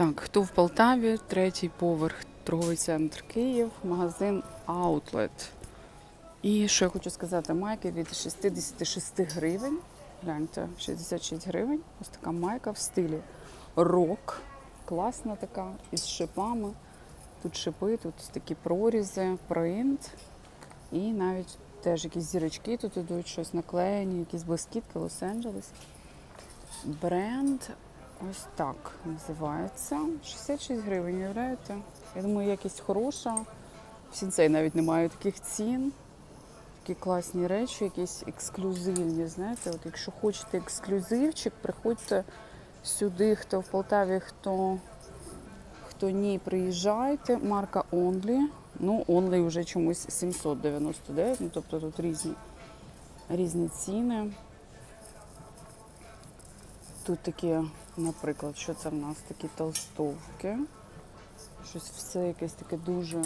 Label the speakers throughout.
Speaker 1: Так, хто в Полтаві, третій поверх, торговий центр Київ, магазин Outlet. І що я хочу сказати, майки від 66 гривень. Гляньте, 66 гривень. Ось така майка в стилі рок. Класна така, із шипами. Тут шипи, тут такі прорізи, принт. І навіть теж якісь зірочки тут ідуть, щось наклеєні, якісь блискітки Лос-Анджелес. Бренд ось так називається. 66 гривень, уявляєте? Я думаю, якість хороша. В сінцей навіть немає таких цін. Такі класні речі, якісь ексклюзивні. Знаєте, от якщо хочете ексклюзивчик, приходьте сюди, хто в Полтаві, хто, хто ні, приїжджайте. Марка Only. Ну, Only вже чомусь 799, ну тобто тут різні, різні ціни. Тут такі, наприклад, що це в нас? Такі толстовки. Щось все якесь таке дуже,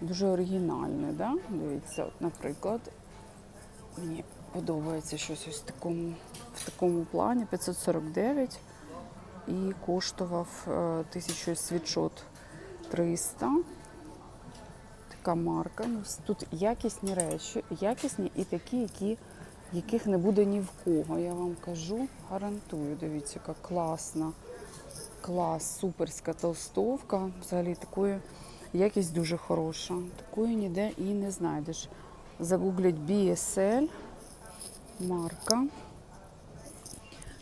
Speaker 1: дуже оригінальне, да? Дивіться, от, наприклад, мені подобається щось ось в такому, в такому плані 549 і коштував е, 1000 світшот 300. Така марка. Ну, Тут якісні речі, якісні і такі, які, яких не буде ні в кого. Я вам кажу, гарантую. Дивіться, яка класна, клас, суперська толстовка. Взагалі такої якість дуже хороша. Такої ніде і не знайдеш. Загугліть BSL, марка.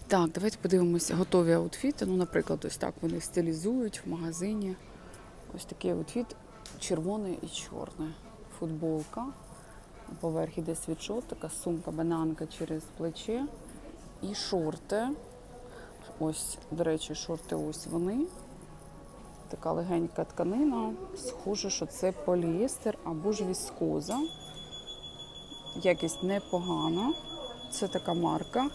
Speaker 1: Так, давайте подивимося готові аутфіти. Ну, наприклад, ось так вони стилізують в магазині. Ось такий аутфіт червоний і чорний. Футболка. Поверх іде світшот, така сумка, бананка через плече. І шорти. Ось, до речі, шорти ось вони. Така легенька тканина. Схоже, що це поліестер або ж віскоза. Якість непогана. Це така марка.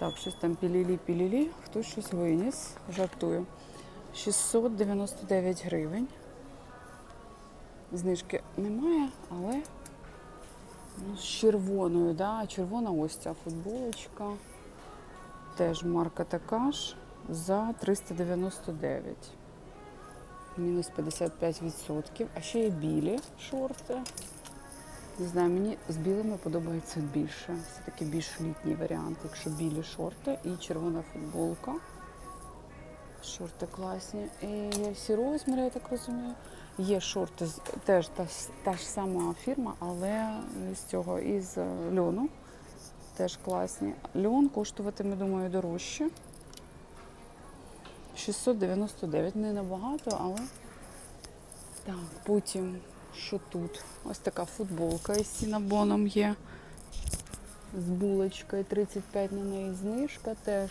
Speaker 1: Так, щось там пілілі-пілілі. Хтось щось виніс. Жартую. 699 гривень. Знижки немає, але з червоною, да? червона ось ця футболочка. Теж марка така ж за 399. Мінус 55%. А ще є білі шорти. Не знаю, мені з білими подобається більше. Це такий більш літній варіант, якщо білі шорти і червона футболка. Шорти класні. І є всі розміри, я так розумію. Є шорти теж та, та ж сама фірма, але з цього із е, льону. Теж класні. Льон коштуватиме, думаю, дорожче. 699, не набагато, але так, потім що тут? Ось така футболка із сінабоном є. З булочкою 35 на неї знижка теж.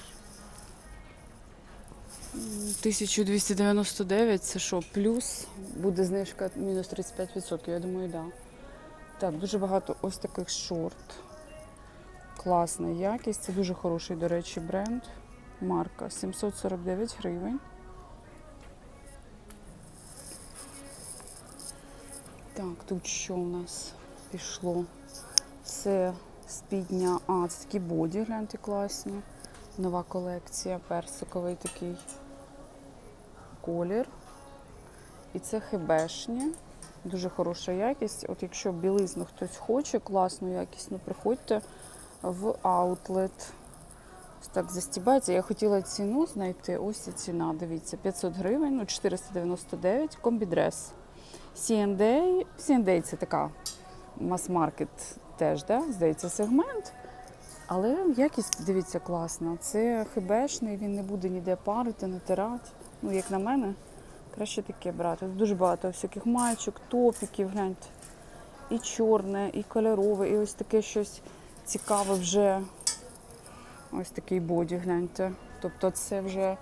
Speaker 1: М, 1299 це що, плюс буде знижка мінус 35%, я думаю, так. Да. Так, дуже багато ось таких шорт. Класна якість. Це дуже хороший, до речі, бренд. Марка 749 гривень. Так, тут що у нас пішло? Це спідня. А, це такі боді, гляньте, класні. Нова колекція, персиковий такий колір. І це хебешні. Дуже хороша якість. От якщо білизну хтось хоче, класну якісну, приходьте в аутлет. Ось так застібається. Я хотіла ціну знайти. Ось ця ціна. Дивіться, 500 гривень, ну 499, комбідрес. C&A. C&A це така мас-маркет теж, да? здається, сегмент. Але якість, дивіться, класна. Це хебешний, він не буде ніде парити, натирати. Ну, як на мене, краще таке брати. Дуже багато всяких маєчок, топіків, гляньте. І чорне, і кольорове, і ось таке щось цікаве вже. Ось такий боді, гляньте. Тобто це вже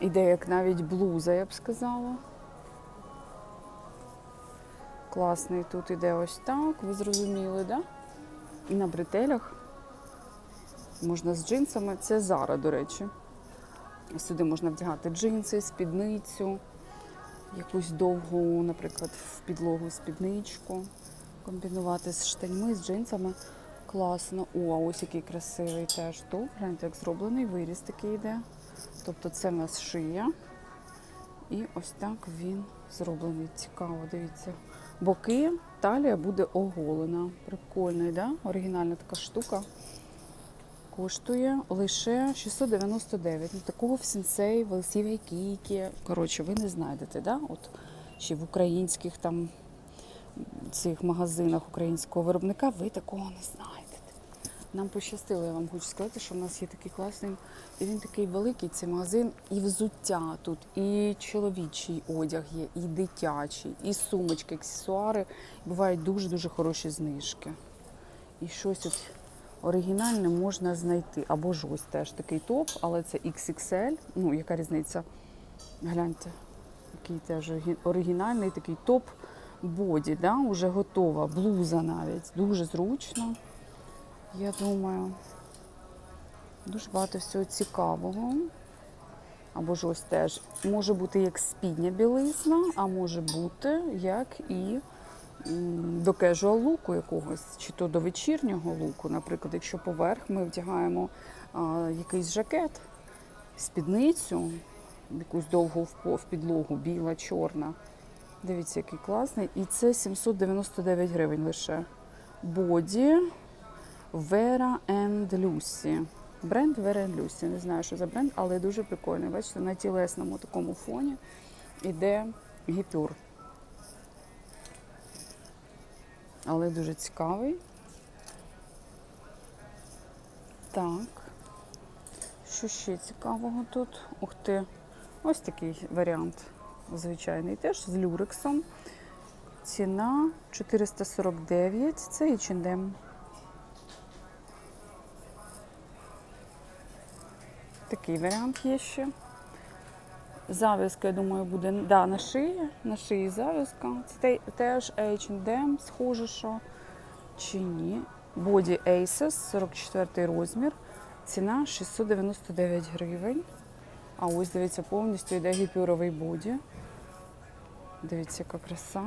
Speaker 1: іде як навіть блуза, я б сказала. Класний тут іде ось так, ви зрозуміли, да? І на бретелях можна з джинсами. Це Зара, до речі. Сюди можна вдягати джинси, спідницю, якусь довгу, наприклад, в підлогу спідничку, комбінувати з штаньми, з джинсами. Класно. О, а ось який красивий теж топ. Гляньте, як зроблений виріз такий йде. Тобто це в нас шия. І ось так він зроблений. Цікаво, дивіться. Боки, талія буде оголена. Прикольний, да? Оригінальна така штука. Коштує лише 699. Ну, такого в сенсей, в Лисівій. Коротше, ви не знайдете, да? От, чи в українських там цих магазинах українського виробника ви такого не знайдете. Нам пощастило, я вам хочу сказати, що в нас є такий класний, і він такий великий, цей магазин, і взуття тут, і чоловічий одяг є, і дитячий, і сумочки, аксесуари. Бувають дуже-дуже хороші знижки. І щось от оригінальне можна знайти. Або ж ось теж такий топ, але це XXL. Ну, яка різниця? Гляньте, який теж оригінальний такий топ боді, да? уже готова, блуза навіть. Дуже зручно. Я думаю, дуже багато всього цікавого. Або ж ось теж може бути як спідня білизна, а може бути як і до кежуал луку якогось, чи то до вечірнього луку. Наприклад, якщо поверх ми вдягаємо а, якийсь жакет, спідницю, якусь довгу в підлогу, біла, чорна. Дивіться, який класний. І це 799 гривень лише. Боді Vera and Lucy. Бренд Vera and Lucy. Не знаю, що за бренд, але дуже прикольний. Бачите, на тілесному такому фоні іде гіпюр. Але дуже цікавий. Так. Що ще цікавого тут? Ух ти. Ось такий варіант звичайний теж з люрексом. Ціна 449. Це H&M. Такий варіант є ще. Зав'язка, я думаю, буде да, на шиї. На шиї зав'язка. Це те- теж H&M, схоже, що чи ні. Body Aces, 44 розмір. Ціна 699 гривень. А ось дивіться, повністю йде гіпюровий боді. Дивіться, яка краса.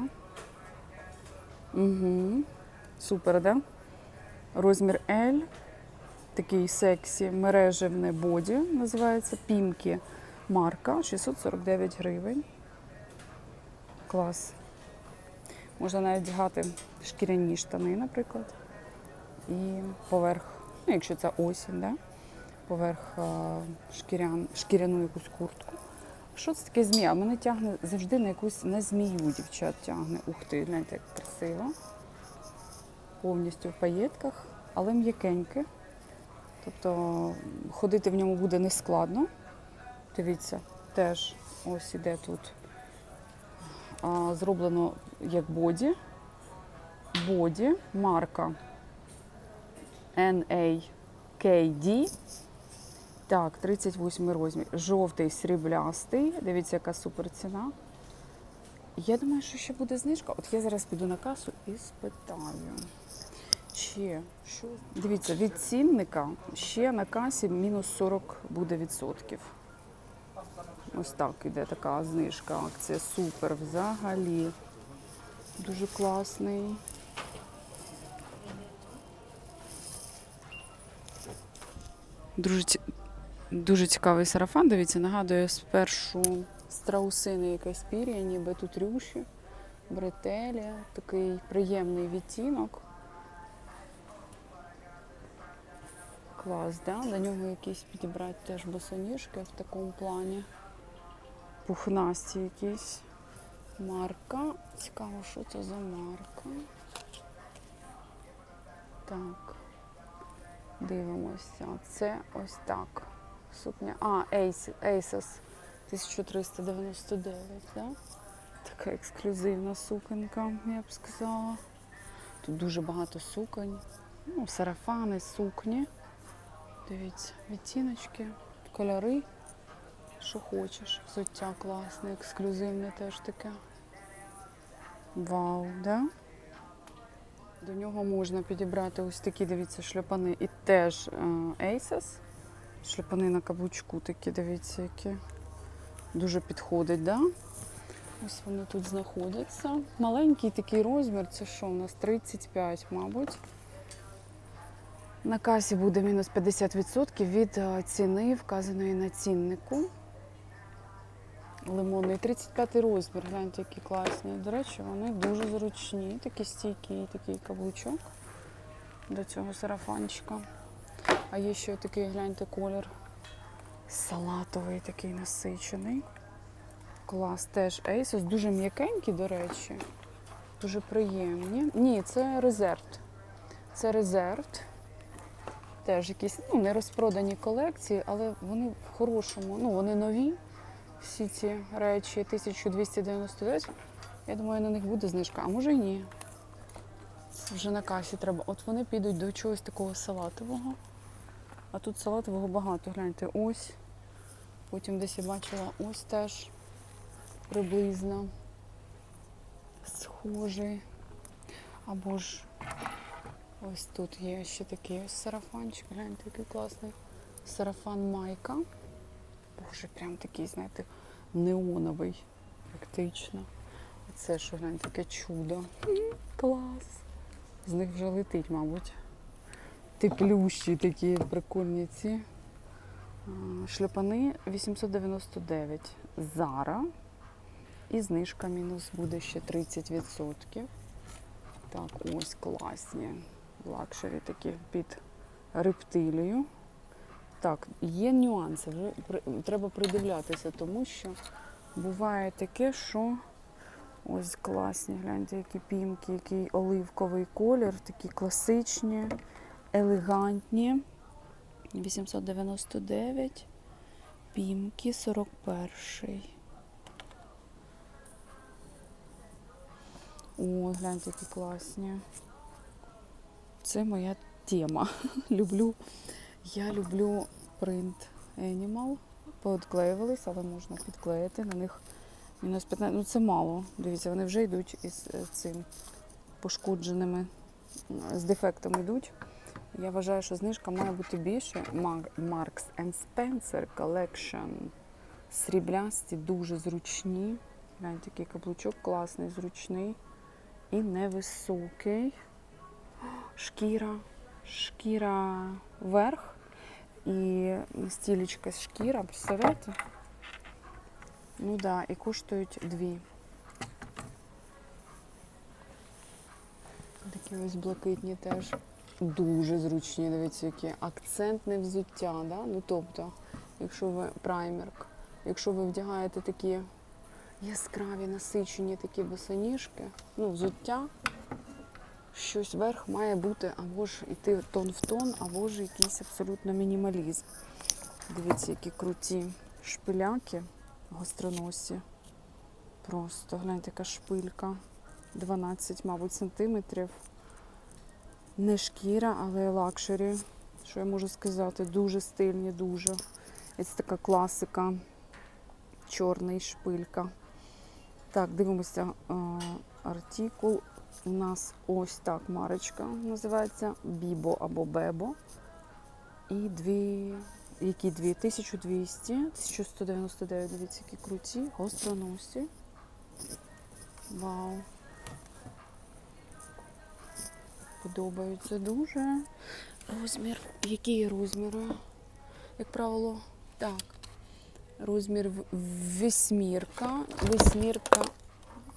Speaker 1: Угу. Супер, да? Розмір L. Такий сексі мережевне боді називається Пімкі марка 649 гривень. Клас. Можна навіть вдягати шкіряні штани, наприклад. І поверх, ну, якщо це осінь, да? поверх шкірян, шкіряну якусь куртку. Що це таке змія? Мене тягне завжди на якусь на змію дівчат тягне. Ух ти, гляньте, як красиво. Повністю в паєтках, але м'якеньке. Тобто ходити в ньому буде нескладно. Дивіться, теж ось іде тут. А, зроблено як боді. Боді, марка NAKD. Так, 38 розмір. Жовтий сріблястий. Дивіться, яка супер ціна. Я думаю, що ще буде знижка. От я зараз піду на касу і спитаю. Ще що? Дивіться, від цінника ще на касі мінус 40 буде відсотків. Ось так іде така знижка. Акція супер взагалі. Дуже класний. Дуже, дуже цікавий сарафан. Дивіться, нагадує спершу страусини якесь пір'я, ніби тут рюші, бретелі. Такий приємний відтінок. Клас, да? До нього якісь підібрати теж босоніжки в такому плані. Пухнасті якісь. Марка. Цікаво, що це за марка. Так. Дивимося. Це ось так. Сукня. А, Ace- 1399, да? Така ексклюзивна суконька, я б сказала. Тут дуже багато суконь. Ну, сарафани, сукні. Дивіться, відтіночки, кольори, що хочеш. Взуття класне, ексклюзивне теж таке. Вау, да? До нього можна підібрати ось такі, дивіться, шльопани. І теж е, Aces. Шльопани на каблучку такі, дивіться, які дуже підходять, да? Ось вони тут знаходяться. Маленький такий розмір, це що у нас 35, мабуть. На касі буде мінус 50% від е, ціни, вказаної на ціннику. Лимонний 35 розмір, гляньте, які класні. До речі, вони дуже зручні, такі стійкі, такий каблучок до цього сарафанчика. А є ще такий, гляньте, колір салатовий, такий насичений. Клас, теж Asos, дуже м'якенькі, до речі. Дуже приємні. Ні, це резерв. Це резерв. Теж якісь ну, не розпродані колекції, але вони в хорошому, ну вони нові. Всі ці речі 1299. Я думаю, на них буде знижка, а може й ні. Вже на касі треба. От вони підуть до чогось такого салатового. А тут салатового багато. Гляньте, ось. Потім десь я бачила ось теж приблизно схожий. Або ж ось тут є ще такий ось сарафанчик. Гляньте, який класний. Сарафан майка. Боже, прям такий, знаєте, неоновий, практично. Оце що гляньте, таке чудо. Клас. З них вже летить, мабуть. Теплющі такі прикольні ці. А, Шльопани 899 Зара. І знижка мінус буде ще 30%. Так, ось класні. Лакшері такі під рептилію. Так, є нюанси, вже треба придивлятися, тому що буває таке, що ось класні, гляньте, які пімки, який оливковий колір, такі класичні, елегантні. 899, пімки 41. О, гляньте, які класні. Це моя тема. Люблю я люблю принт Animal. Поодклеювались, але можна підклеїти. На них мінус 15. Ну це мало. Дивіться, вони вже йдуть із е, цим пошкодженими, з дефектами йдуть. Я вважаю, що знижка має бути більше. Marks and Spencer Collection. Сріблясті, дуже зручні. Гляньте, який каблучок класний, зручний і невисокий. Шкіра, шкіра верх і стілечка з шкіра, представляєте? Ну так, да, і коштують дві. Такі ось блакитні теж. Дуже зручні, дивіться, які акцентне взуття, да? ну тобто, якщо ви праймерк, якщо ви вдягаєте такі яскраві, насичені такі босоніжки, ну, взуття, щось верх має бути або ж йти тон в тон, або ж якийсь абсолютно мінімалізм. Дивіться, які круті шпиляки гостроносі. Просто гляньте, яка шпилька. 12, мабуть, сантиметрів. Не шкіра, але лакшері. Що я можу сказати? Дуже стильні, дуже. Це така класика. Чорний шпилька. Так, дивимося е, артикул. У нас ось так марочка називається Бібо або Бебо. І дві, які дві? 1200, 1199, дивіться, які круті, гостроносі. Вау. Подобаються дуже. Розмір. Який розмір? Як правило, так. Розмір вісьмірка. Вісьмірка.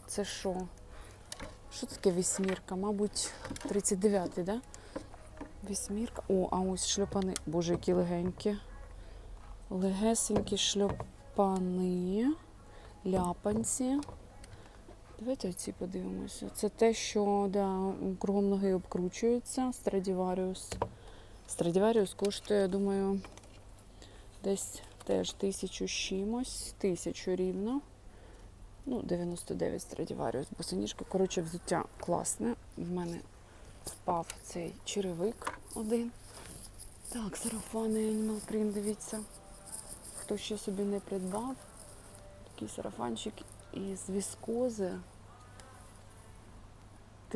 Speaker 1: Це що? Що таке вісьмірка? Мабуть, 39-й, да? Вісьмірка. О, а ось шльопани. Боже, які легенькі. Легесенькі шльопани. Ляпанці. Давайте оці подивимося. Це те, що да, кругом ноги обкручується. Страдіваріус. Страдіваріус коштує, я думаю, десь теж тисячу чимось, тисячу рівно. Ну, 99 Страдіваріус, босоніжка. Коротше, взуття класне. В мене впав цей черевик один. Так, сарафани Animal Print, дивіться. Хто ще собі не придбав, такий сарафанчик із віскози.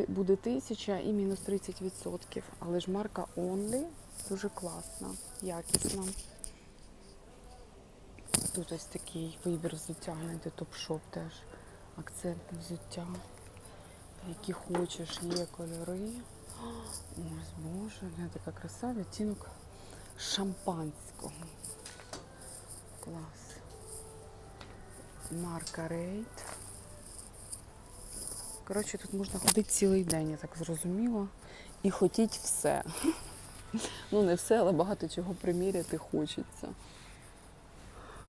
Speaker 1: Буде тисяча і мінус 30%. Але ж марка Only дуже класна, якісна. Тут ось такий вибір взуття, гляньте, топ-шоп теж. Акцентне взуття. Які хочеш, є кольори. Ось, боже, така краса, відтінок шампанського. Клас. Марка Рейд. Коротше, тут можна ходити цілий день, я так зрозуміла. І хотіть все. Ну, не все, але багато чого приміряти хочеться.